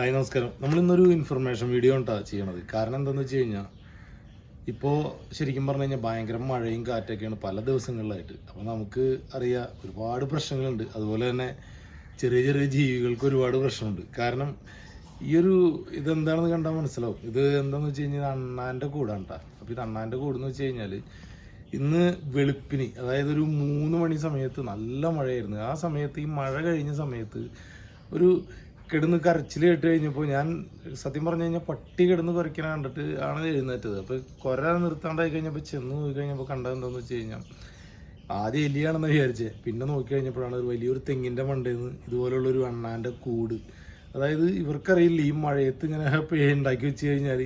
Hi നമസ്കാരം. നമ്മൾ ഇന്നൊരു ഇൻഫർമേഷൻ വീഡിയോ ഉണ്ടാ ചെയ്യണത്. കാരണം എന്താണെന്ന് വെച്ച് കഴിഞ്ഞാൽ ഇപ്പോൾ ശരിക്കും പറഞ്ഞു കഴിഞ്ഞാൽ ഭയങ്കര മഴയും കാറ്റൊക്കെയാണ് പല ദിവസങ്ങളിലായിട്ട്. അപ്പോൾ നമുക്ക് അറിയാം ഒരുപാട് പ്രശ്നങ്ങളുണ്ട്. അതുപോലെ തന്നെ ചെറിയ ചെറിയ ജീവികൾക്ക് ഒരുപാട് പ്രശ്നമുണ്ട്. കാരണം ഈ ഒരു ഇതെന്താണെന്ന് കണ്ടാൽ മനസ്സിലാവും. ഇത് എന്താണെന്ന് വെച്ച് കഴിഞ്ഞാൽ അണ്ണാന്റെ കൂടാണ് കേട്ടോ അപ്പോൾ ഇത് അണ്ണാന്റെ കൂടെന്ന് വെച്ച് കഴിഞ്ഞാൽ ഇന്ന് വെളുപ്പിന് അതായത് ഒരു മൂന്ന് മണി സമയത്ത് നല്ല മഴയായിരുന്നു. ആ സമയത്ത് ഈ മഴ കഴിഞ്ഞ സമയത്ത് ഒരു കിടന്ന് കരച്ചിൽ കേട്ട് കഴിഞ്ഞപ്പോൾ ഞാൻ സത്യം പറഞ്ഞു കഴിഞ്ഞാൽ പട്ടി കിടന്ന് കുരയ്ക്കണ കണ്ടിട്ട് ആണ് എഴുന്നേറ്റത്. അപ്പോൾ കുര നിർത്താണ്ടായി കഴിഞ്ഞപ്പോൾ ചെന്ന് നോക്കി കഴിഞ്ഞപ്പോൾ കണ്ടത് എന്താണെന്ന് വെച്ച് കഴിഞ്ഞാൽ ആദ്യം എലിയാണെന്ന് വിചാരിച്ചത് പിന്നെ നോക്കി കഴിഞ്ഞപ്പോഴാണ് ഒരു വലിയൊരു തെങ്ങിന്റെ മണ്ടയിൽ നിന്ന് ഇതുപോലുള്ളൊരു അണ്ണാന്റെ കൂട്. അതായത് ഇവർക്കറിയില്ല ഈ മഴയത്ത് ഇങ്ങനെ ഉണ്ടാക്കി വെച്ച് കഴിഞ്ഞാൽ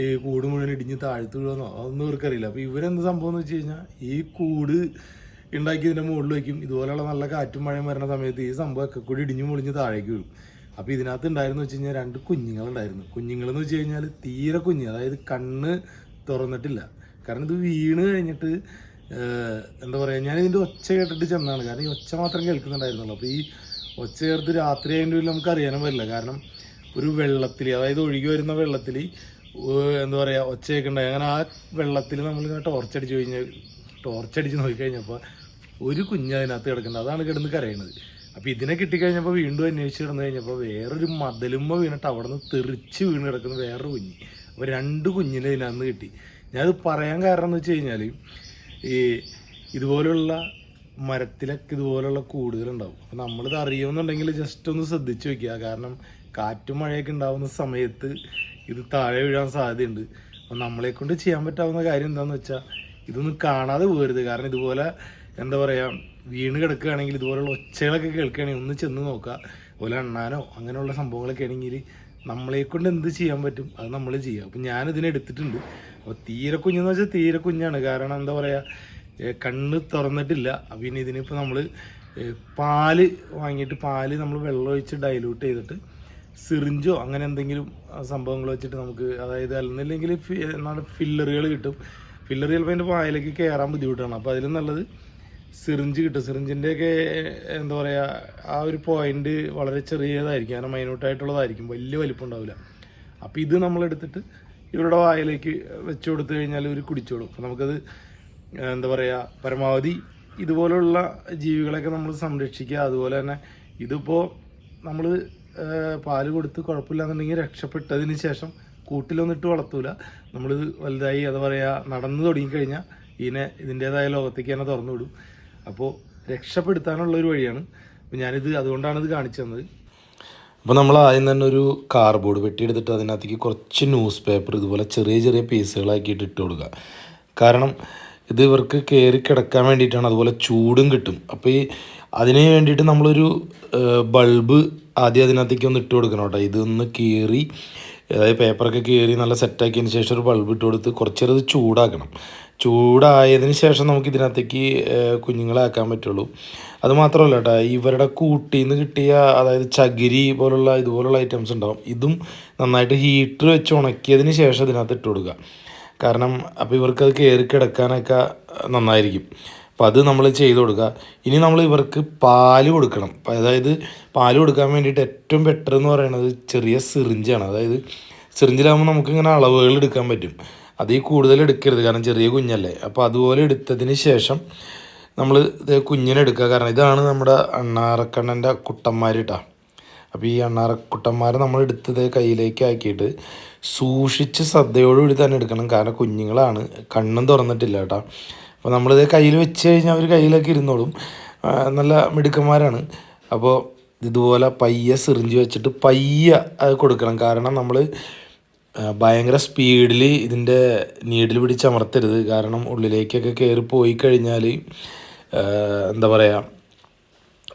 ഈ കൂട് മുഴുവൻ ഇടിഞ്ഞ് താഴ്ത്തു വീഴുമെന്നോ? അതൊന്നും ഇവർക്കറിയില്ല. അപ്പോൾ ഇവരെന്ത് സംഭവം എന്ന് വെച്ച് കഴിഞ്ഞാൽ ഈ കൂട് ഉണ്ടാക്കി ഇതിന്റെ മുകളിൽ വയ്ക്കും ഇതുപോലെയുള്ള നല്ല കാറ്റും മഴയും വരുന്ന സമയത്ത് ഈ സംഭവമൊക്കെ കൂടി ഇടിഞ്ഞു മുളിഞ്ഞ് താഴേക്ക് വീഴും. അപ്പോൾ ഇതിനകത്ത് ഉണ്ടായിരുന്നു വെച്ച് കഴിഞ്ഞാൽ രണ്ട് കുഞ്ഞുങ്ങളുണ്ടായിരുന്നു. കുഞ്ഞുങ്ങളെന്ന് വെച്ച് കഴിഞ്ഞാൽ തീരെ കുഞ്ഞ് അതായത് കണ്ണ് തുറന്നിട്ടില്ല. കാരണം ഇത് വീണ് കഴിഞ്ഞിട്ട് എന്താ പറയുക ഞാൻ ഇതിന്റെ ഒച്ച കേട്ടിട്ട് ചെന്നാണ്. കാരണം ഈ ഒച്ച മാത്രം കേൾക്കുന്നുണ്ടായിരുന്നുള്ളൂ. അപ്പോൾ ഈ ഒച്ച ചേർത്ത് രാത്രി ആയതിന്റെ നമുക്ക് അറിയാനും പറ്റില്ല. കാരണം ഒരു വെള്ളത്തിൽ അതായത് ഒഴുകി വരുന്ന വെള്ളത്തിൽ എന്താ പറയുക ഒച്ചയൊക്കെ ഉണ്ടായി അങ്ങനെ ആ വെള്ളത്തിൽ നമ്മളിങ്ങനെ ടോർച്ചടിച്ച് അടിച്ച് ടോർച്ചടിച്ച് നോക്കിക്കഴിഞ്ഞപ്പോൾ ഒരു കുഞ്ഞ് അതിനകത്ത് കിടക്കുന്നത് അതാണ് കിടന്ന് കരയുന്നത് അപ്പോൾ ഇതിനെ കിട്ടിക്കഴിഞ്ഞപ്പോൾ വീണ്ടും അന്വേഷിച്ച് കിടന്നു കഴിഞ്ഞപ്പോൾ വേറൊരു മതിലുമ്മ വീണിട്ട് അവിടെ നിന്ന് തെറിച്ച് വീണ് കിടക്കുന്ന വേറൊരു കുഞ്ഞ്. അപ്പോൾ രണ്ട് കുഞ്ഞിനെ ഇതിനകത്ത് കിട്ടി. ഞാനത് പറയാൻ കാരണം എന്ന് വെച്ച് കഴിഞ്ഞാൽ ഈ ഇതുപോലുള്ള മരത്തിലൊക്കെ ഇതുപോലുള്ള കൂടുതലുണ്ടാവും അപ്പൊ നമ്മളിത് അറിയുമെന്നുണ്ടെങ്കിൽ ജസ്റ്റ് ഒന്ന് ശ്രദ്ധിച്ചു വെക്കുക. കാരണം കാറ്റും മഴയൊക്കെ ഉണ്ടാവുന്ന സമയത്ത് ഇത് താഴെ വീഴാൻ സാധ്യതയുണ്ട്. അപ്പോൾ നമ്മളെ കൊണ്ട് ചെയ്യാൻ പറ്റാവുന്ന കാര്യം എന്താണെന്ന് വെച്ചാൽ ഇതൊന്നും കാണാതെ പോകരുത് കാരണം ഇതുപോലെ എന്താ പറയുക വീണ് കിടക്കുകയാണെങ്കിൽ ഇതുപോലുള്ള ഒച്ചകളൊക്കെ കേൾക്കുകയാണെങ്കിൽ ഒന്ന് ചെന്ന് നോക്കുക. അതുപോലെ അണ്ണാനോ അങ്ങനെയുള്ള സംഭവങ്ങളൊക്കെ ആണെങ്കിൽ നമ്മളെ കൊണ്ട് എന്ത് ചെയ്യാൻ പറ്റും? അത് നമ്മൾ ചെയ്യുക. അപ്പം ഞാനിതിനെ എടുത്തിട്ടുണ്ട്. അപ്പോൾ തീരെ കുഞ്ഞെന്ന് വെച്ചാൽ തീരെ കുഞ്ഞാണ്. കാരണം എന്താ പറയുക കണ്ണ് തുറന്നിട്ടില്ല. പിന്നെ ഇതിനിപ്പോൾ നമ്മൾ പാൽ വാങ്ങിയിട്ട് പാൽ നമ്മൾ വെള്ളം ഒഴിച്ച് ഡൈലൂട്ട് ചെയ്തിട്ട് സിറിഞ്ചോ അങ്ങനെ എന്തെങ്കിലും സംഭവങ്ങൾ വെച്ചിട്ട് നമുക്ക് അതായത് അല്ലെന്നില്ലെങ്കിൽ ഫില്ലറുകൾ കിട്ടും. ഫില്ലർ ചിലപ്പോൾ അതിന്റെ പായലേക്ക് കയറാൻ ബുദ്ധിമുട്ടാണ്. അപ്പോൾ അതിലും നല്ലത് സിറിഞ്ച് കിട്ടും. സിറിഞ്ചിന്റെയൊക്കെ എന്താ പറയുക ആ ഒരു പോയിന്റ് വളരെ ചെറിയതായിരിക്കും. കാരണം മൈന്യൂട്ടായിട്ടുള്ളതായിരിക്കും. വലിയ വലിപ്പം ഉണ്ടാവില്ല അപ്പോൾ ഇത് നമ്മളെടുത്തിട്ട് ഇവരുടെ വായിലേക്ക് വെച്ച് കൊടുത്തു കഴിഞ്ഞാൽ ഇവർ കുടിച്ചോളും. അപ്പോൾ നമുക്കത് എന്താ പറയുക പരമാവധി ഇതുപോലുള്ള ജീവികളെയൊക്കെ നമ്മൾ സംരക്ഷിക്കുക. അതുപോലെ തന്നെ ഇതിപ്പോൾ നമ്മൾ പാൽ കൊടുത്ത് കുഴപ്പമില്ലാന്നുണ്ടെങ്കിൽ രക്ഷപ്പെട്ടതിന് ശേഷം കൂട്ടിലൊന്നിട്ട് വളർത്തൂല. നമ്മളിത് വലുതായി എന്താ പറയുക നടന്നു തുടങ്ങിക്കഴിഞ്ഞാൽ ഇതിനെ ഇതിന്റേതായ ലോകത്തേക്ക് തന്നെ തുറന്നു വിടും. അപ്പോൾ രക്ഷപ്പെടുത്താനുള്ള ഒരു വഴിയാണ്. അപ്പോൾ ഞാനിത് അതുകൊണ്ടാണ് ഇത് കാണിച്ചു തന്നത് അപ്പോൾ നമ്മൾ ആദ്യം തന്നെ ഒരു കാർഡ്ബോർഡ് വെട്ടിയെടുത്തിട്ട് അതിനകത്തേക്ക് കുറച്ച് ന്യൂസ് പേപ്പർ ഇതുപോലെ ചെറിയ ചെറിയ പീസുകളാക്കിയിട്ട് ഇട്ട് കൊടുക്കുക. കാരണം ഇത് ഇവർക്ക് കയറി കിടക്കാൻ വേണ്ടിയിട്ടാണ്. അതുപോലെ ചൂടും കിട്ടും. അപ്പോൾ ഈ അതിന് വേണ്ടിയിട്ട് നമ്മളൊരു ബൾബ് ആദ്യം അതിനകത്തേക്ക് ഒന്ന് ഇട്ട് കൊടുക്കണം കേട്ടോ. ഇതൊന്ന് കീറി അതായത് പേപ്പറൊക്കെ കീറി നല്ല സെറ്റാക്കിയതിന് ശേഷം ഒരു ബൾബ് ഇട്ട് കൊടുത്ത് കുറച്ചേരം ചൂടാക്കണം. ചൂടായതിന് ശേഷം നമുക്ക് ഇതിനകത്തേക്ക് കുഞ്ഞുങ്ങളെ ആക്കാൻ പറ്റുള്ളൂ. അത് മാത്രമല്ല കേട്ടോ ഇവരുടെ കൂട്ടിൽ നിന്ന് കിട്ടിയ അതായത് ചകിരി പോലുള്ള ഇതുപോലുള്ള ഐറ്റംസ് ഉണ്ടാവും. ഇതും നന്നായിട്ട് ഹീറ്റർ വെച്ച് ഉണക്കിയതിന് ശേഷം ഇതിനകത്ത് ഇട്ട് കൊടുക്കുക. കാരണം അപ്പോൾ ഇവർക്ക് അത് കയറി കിടക്കാനൊക്കെ നന്നായിരിക്കും. അപ്പോൾ അത് നമ്മൾ ചെയ്ത് കൊടുക്കുക ഇനി നമ്മൾ ഇവർക്ക് പാൽ കൊടുക്കണം. അതായത് പാൽ കൊടുക്കാൻ വേണ്ടിയിട്ട് ഏറ്റവും ബെറ്റർ എന്ന് പറയുന്നത് ചെറിയ സിറിഞ്ചാണ്. അതായത് സിറിഞ്ചിലാകുമ്പോൾ നമുക്കിങ്ങനെ അളവുകൾ എടുക്കാൻ പറ്റും. അതിൽ കൂടുതൽ എടുക്കരുത്. കാരണം ചെറിയ കുഞ്ഞല്ലേ. അപ്പോൾ അതുപോലെ എടുത്തതിന് ശേഷം നമ്മൾ കുഞ്ഞിനെ എടുക്കുക കാരണം ഇതാണ് നമ്മുടെ അണ്ണാറക്കണ്ണന്റെ കുട്ടന്മാർ കേട്ടോ അപ്പോൾ ഈ അണ്ണാറക്കുട്ടന്മാരെ നമ്മൾ എടുത്തത് കയ്യിലേക്ക് ആക്കിയിട്ട് സൂക്ഷിച്ച് ശ്രദ്ധയോടുകൂടി തന്നെ എടുക്കണം. കാരണം കുഞ്ഞുങ്ങളാണ്. കണ്ണും തുറന്നിട്ടില്ല കേട്ടോ. അപ്പോൾ നമ്മളിത് കയ്യിൽ വെച്ച് കഴിഞ്ഞാൽ അവർ കയ്യിലൊക്കെ ഇരുന്നോളും. നല്ല മിടുക്കന്മാരാണ്. അപ്പോൾ ഇതുപോലെ പയ്യെ സിറിഞ്ച് വെച്ചിട്ട് പയ്യ കൊടുക്കണം. കാരണം നമ്മൾ ഭയങ്കര സ്പീഡിൽ ഇതിന്റെ നീഡിൽ പിടിച്ച് അമർത്തരുത്. കാരണം ഉള്ളിലേക്കൊക്കെ കയറി പോയി കഴിഞ്ഞാൽ എന്താ പറയുക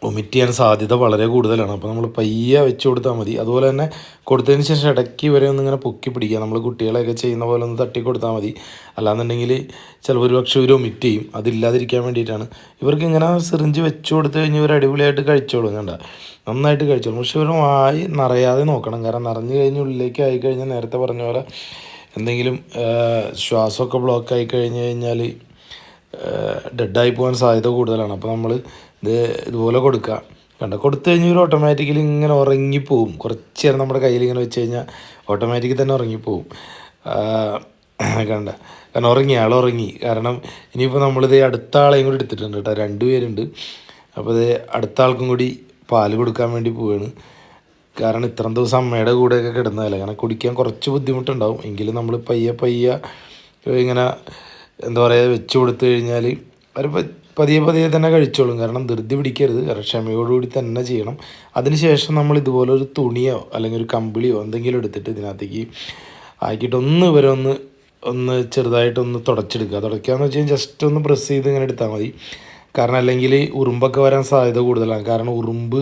ഒമിറ്റ് ചെയ്യാൻ സാധ്യത വളരെ കൂടുതലാണ്. അപ്പോൾ നമ്മൾ പയ്യെ വെച്ച് കൊടുത്താൽ മതി. അതുപോലെ തന്നെ കൊടുത്തതിന് ശേഷം ഇടയ്ക്ക് വരെ ഒന്ന് ഇങ്ങനെ പൊക്കി പിടിക്കുക. നമ്മൾ കുട്ടികളെയൊക്കെ ചെയ്യുന്ന പോലെ ഒന്ന് തട്ടി കൊടുത്താൽ മതി. അല്ലാന്നുണ്ടെങ്കിൽ ചിലപ്പോൾ ഒരു പക്ഷേ ഇവർ ഒമിറ്റ് ചെയ്യും. അതില്ലാതിരിക്കാൻ വേണ്ടിയിട്ടാണ്. ഇവർക്ക് ഇങ്ങനെ സിറിഞ്ച് വെച്ച് കൊടുത്തു കഴിഞ്ഞ് ഇവർ അടിപൊളിയായിട്ട് കഴിച്ചോളൂ. കണ്ട നന്നായിട്ട് കഴിച്ചോളും. പക്ഷെ ഇവർ വായി നിറയാതെ നോക്കണം. കാരണം നിറഞ്ഞു കഴിഞ്ഞ് ഉള്ളിലേക്ക് ആയി കഴിഞ്ഞാൽ നേരത്തെ പറഞ്ഞ പോലെ എന്തെങ്കിലും ശ്വാസമൊക്കെ ബ്ലോക്ക് ആയി കഴിഞ്ഞ് കഴിഞ്ഞാൽ ഡെഡായി പോകാൻ സാധ്യത കൂടുതലാണ്. അപ്പോൾ നമ്മൾ ഇത് ഇതുപോലെ കൊടുക്കുക കണ്ട? കൊടുത്തു കഴിഞ്ഞാൽ ഓട്ടോമാറ്റിക്കലി ഇങ്ങനെ ഉറങ്ങിപ്പോവും. കുറച്ച് നേരം നമ്മുടെ കയ്യിൽ ഇങ്ങനെ വെച്ച് കഴിഞ്ഞാൽ ഓട്ടോമാറ്റിക്കലി തന്നെ ഉറങ്ങിപ്പോവും. കണ്ട? കാരണം ഉറങ്ങി ആൾ ഉറങ്ങി. കാരണം ഇനിയിപ്പോൾ നമ്മളിത് അടുത്ത ആളെയും കൂടി എടുത്തിട്ടുണ്ട് കേട്ടോ. രണ്ടുപേരുണ്ട് അപ്പോൾ ഇത് അടുത്ത ആൾക്കും കൂടി പാൽ കൊടുക്കാൻ വേണ്ടി പോവാണ്. കാരണം ഇത്രയും ദിവസം അമ്മയുടെ കൂടെയൊക്കെ കിടന്നതല്ല. കാരണം കുടിക്കാൻ കുറച്ച് ബുദ്ധിമുട്ടുണ്ടാവും. എങ്കിലും നമ്മൾ പയ്യെ പയ്യെ ഇങ്ങനെ എന്താ പറയുക വെച്ച് കൊടുത്തു കഴിഞ്ഞാൽ അവർ പതിയെ പതിയെ തന്നെ കഴിച്ചോളും. കാരണം ധൃതി പിടിക്കരുത്. ക്ഷമയോടുകൂടി തന്നെ ചെയ്യണം. അതിനുശേഷം നമ്മൾ ഇതുപോലെ ഒരു തുണിയോ അല്ലെങ്കിൽ ഒരു കമ്പിളിയോ എന്തെങ്കിലും എടുത്തിട്ട് ഇതിനകത്തേക്ക് ആക്കിയിട്ട് ഒന്ന് ഇവരെ ഒന്ന് ഒന്ന് ചെറുതായിട്ടൊന്ന് തുടച്ചെടുക്കുക. തുടയ്ക്കുകയെന്ന് വെച്ച് കഴിഞ്ഞാൽ ജസ്റ്റ് ഒന്ന് പ്രസ് ചെയ്ത് ഇങ്ങനെ എടുത്താൽ മതി. കാരണം അല്ലെങ്കിൽ ഉറുമ്പൊക്കെ വരാൻ സാധ്യത കൂടുതലാണ്. കാരണം ഉറുമ്പ്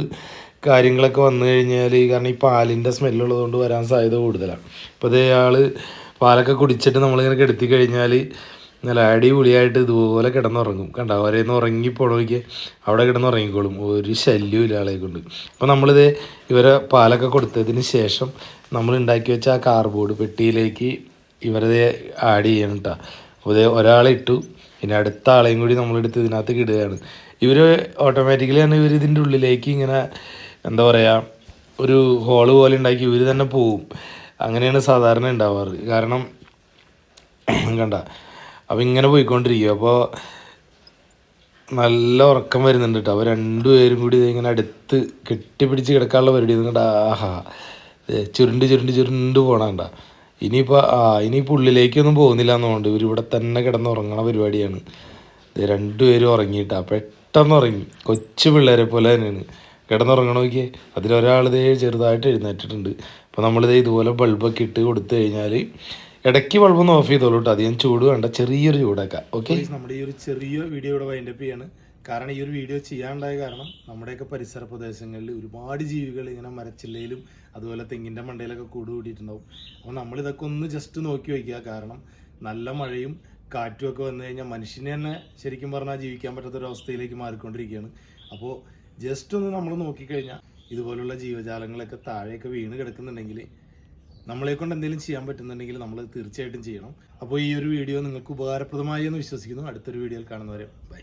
കാര്യങ്ങളൊക്കെ വന്നു കഴിഞ്ഞാൽ കാരണം ഈ പാലിന്റെ സ്മെല്ലുള്ളതുകൊണ്ട് വരാൻ സാധ്യത കൂടുതലാണ്. ഇപ്പോൾ ഇതേ ആൾ പാലൊക്കെ കുടിച്ചിട്ട് നമ്മളിങ്ങനെ കെടുത്തി കഴിഞ്ഞാൽ നല്ല അടിപൊളിയായിട്ട് ഇതുപോലെ കിടന്നുറങ്ങും. കണ്ട? അവരെന്ന് ഉറങ്ങിപ്പോണോക്ക് അവിടെ കിടന്നുറങ്ങിക്കോളും ഒരു ശല്യവും ആളെ കൊണ്ട്. അപ്പോൾ നമ്മളിത് ഇവരെ പാലൊക്കെ കൊടുത്തതിന് ശേഷം നമ്മൾ ഉണ്ടാക്കി വെച്ച ആ കാർബോർഡ് പെട്ടിയിലേക്ക് ഇവരത് ആഡ് ചെയ്യണം കേട്ടോ അപ്പോൾ ഇത് ഒരാളെ ഇട്ടു. പിന്നെ അടുത്ത ആളെയും കൂടി നമ്മളെടുത്ത് ഇതിനകത്ത് ഇടുകയാണ്. ഇവർ ഓട്ടോമാറ്റിക്കലി തന്നെ ഇവർ ഇതിന്റെ ഉള്ളിലേക്ക് ഇങ്ങനെ എന്താ പറയുക ഒരു ഹോൾ പോലെ ഉണ്ടാക്കി ഇവർ തന്നെ പോവും. അങ്ങനെയാണ് സാധാരണ ഉണ്ടാവാറ്. കാരണം കണ്ട അപ്പം ഇങ്ങനെ പോയിക്കൊണ്ടിരിക്കും. അപ്പോൾ നല്ല ഉറക്കം വരുന്നുണ്ട് കേട്ടോ അപ്പോൾ രണ്ടുപേരും കൂടി ഇങ്ങനെ അടുത്ത് കെട്ടിപ്പിടിച്ച് കിടക്കാനുള്ള പരിപാടി എന്നിട്ട് ആഹാ. ചുരുണ്ട് ചുരുണ്ട് ചുരുണ്ട് പോകണണ്ട ഇനിയിപ്പോൾ ആ ഇനിയിപ്പോൾ ഉള്ളിലേക്കൊന്നും പോകുന്നില്ല എന്നുകൊണ്ട് ഇവർ ഇവിടെ തന്നെ കിടന്ന് ഉറങ്ങണ പരിപാടിയാണ്. രണ്ടുപേരും ഉറങ്ങിയിട്ടാ. പെട്ടെന്ന് ഉറങ്ങി. കൊച്ചു പിള്ളേരെ പോലെ തന്നെയാണ്. കിടന്നുറങ്ങണ നോക്കിയേ. അതിലൊരാളിതേ ചെറുതായിട്ട് എഴുന്നേറ്റിട്ടുണ്ട്. അപ്പോൾ നമ്മളിതേ ഇതുപോലെ ബൾബൊക്കെ ഇട്ട് കൊടുത്തു കഴിഞ്ഞാൽ ഇടയ്ക്ക് ബൾബൊന്ന് ഓഫ് ചെയ്തോളൂ കേട്ടോ അധികം ചൂട് വേണ്ട ചെറിയൊരു ചൂടാക്കാം. ഓക്കെ നമ്മുടെ ഈ ഒരു ചെറിയ വീഡിയോ ഇവിടെ വൈൻഡപ്പ് ചെയ്യാണ്. കാരണം ഈ ഒരു വീഡിയോ ചെയ്യാനുണ്ടായ കാരണം നമ്മുടെയൊക്കെ പരിസര പ്രദേശങ്ങളിൽ ഒരുപാട് ജീവികൾ ഇങ്ങനെ മരച്ചില്ലയിലും അതുപോലെ തെങ്ങിന്റെ മണ്ടയിലൊക്കെ കൂട് കൂടിയിട്ടുണ്ടാവും. അപ്പോൾ നമ്മളിതൊക്കെ ഒന്ന് ജസ്റ്റ് നോക്കി വയ്ക്കുക. കാരണം നല്ല മഴയും കാറ്റും ഒക്കെ വന്നു കഴിഞ്ഞാൽ മനുഷ്യനെ തന്നെ ശരിക്കും പറഞ്ഞാൽ ജീവിക്കാൻ പറ്റാത്ത ഒരു അവസ്ഥയിലേക്ക് മാറിക്കൊണ്ടിരിക്കുകയാണ്. അപ്പോൾ ജസ്റ്റ് ഒന്ന് നമ്മൾ നോക്കിക്കഴിഞ്ഞാൽ ഇതുപോലുള്ള ജീവജാലങ്ങളൊക്കെ താഴെയൊക്കെ വീണ് കിടക്കുന്നുണ്ടെങ്കിൽ നമ്മളെ കൊണ്ട് എന്തെങ്കിലും ചെയ്യാൻ പറ്റുന്നുണ്ടെങ്കിൽ നമ്മൾ തീർച്ചയായിട്ടും ചെയ്യണം. അപ്പോൾ ഈ ഒരു വീഡിയോ നിങ്ങൾക്ക് ഉപകാരപ്രദമായി എന്ന് വിശ്വസിക്കുന്നു. അടുത്തൊരു വീഡിയോയിൽ കാണുന്നവരെ ബൈ.